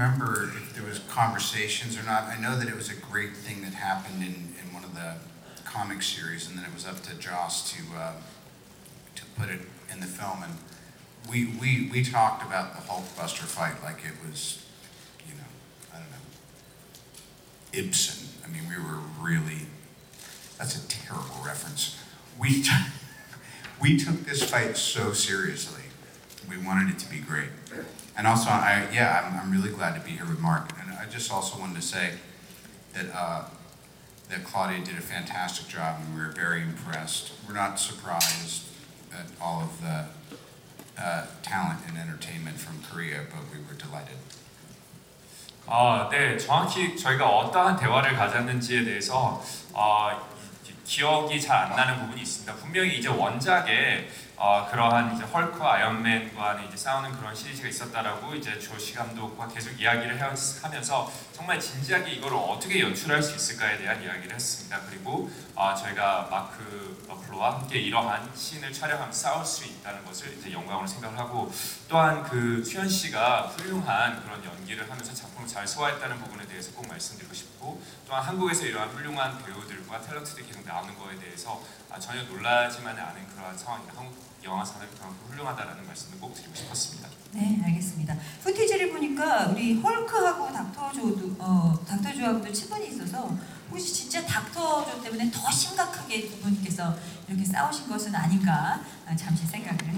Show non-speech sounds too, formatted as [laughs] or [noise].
remember if there was conversations or not. I know that it was a great thing that happened in, in one of the comic series, and then it was up to Joss to uh, to put it in the film. And we, we we talked about the Hulkbuster fight like it was, you know, I don't know, Ibsen. I mean, we were really. That's a terrible reference. We t- [laughs] we took this fight so seriously. We wanted it to be great. And also, I yeah, I'm, I'm really glad to be here with Mark. And I just also wanted to say that uh, that Claudia did a fantastic job, and we were very impressed. We're not surprised at all of the uh, talent and entertainment from Korea, but we were delighted. 아, 네, 정확히 저희가 어떠한 대화를 가졌는지에 대해서 어, 기- 기억이 잘 안 나는 부분이 있습니다. 분명히 이제 원작에 어, 그러한 이제 헐크와 아이언맨과는 이제 싸우는 그런 시리즈가 있었다라고 이제 조시 감독과 계속 이야기를 해- 하면서 정말 진지하게 이걸 어떻게 연출할 수 있을까에 대한 이야기를 했습니다. 그리고 어, 저희가 마크 러플로와 함께 이러한 씬을 촬영하면 싸울 수 있다는 것을 이제 영광으로 생각하고 또한 그 수현 씨가 훌륭한 그런 연기를 하면서 작품을 잘 소화했다는 부분에 대해서 꼭 말씀드리고 싶고 또한 한국에서 이러한 훌륭한 배우들과 탤런트들이 계속 나오는 거에 대해서 아, 전혀 놀라지만은 않은 그러한 상황입니다. 한국 영화 산업이 그만큼 훌륭하다라는 말씀을 꼭 드리고 싶었습니다. 네, 알겠습니다. 후티지를 보니까 우리 헐크하고 닥터 조도 어, 닥터 조하고도 친분이 있어서 혹시 진짜 닥터 조 때문에 더 심각하게 두 분께서 이렇게 싸우신 것은 아닌가 아, 잠시 생각을 해.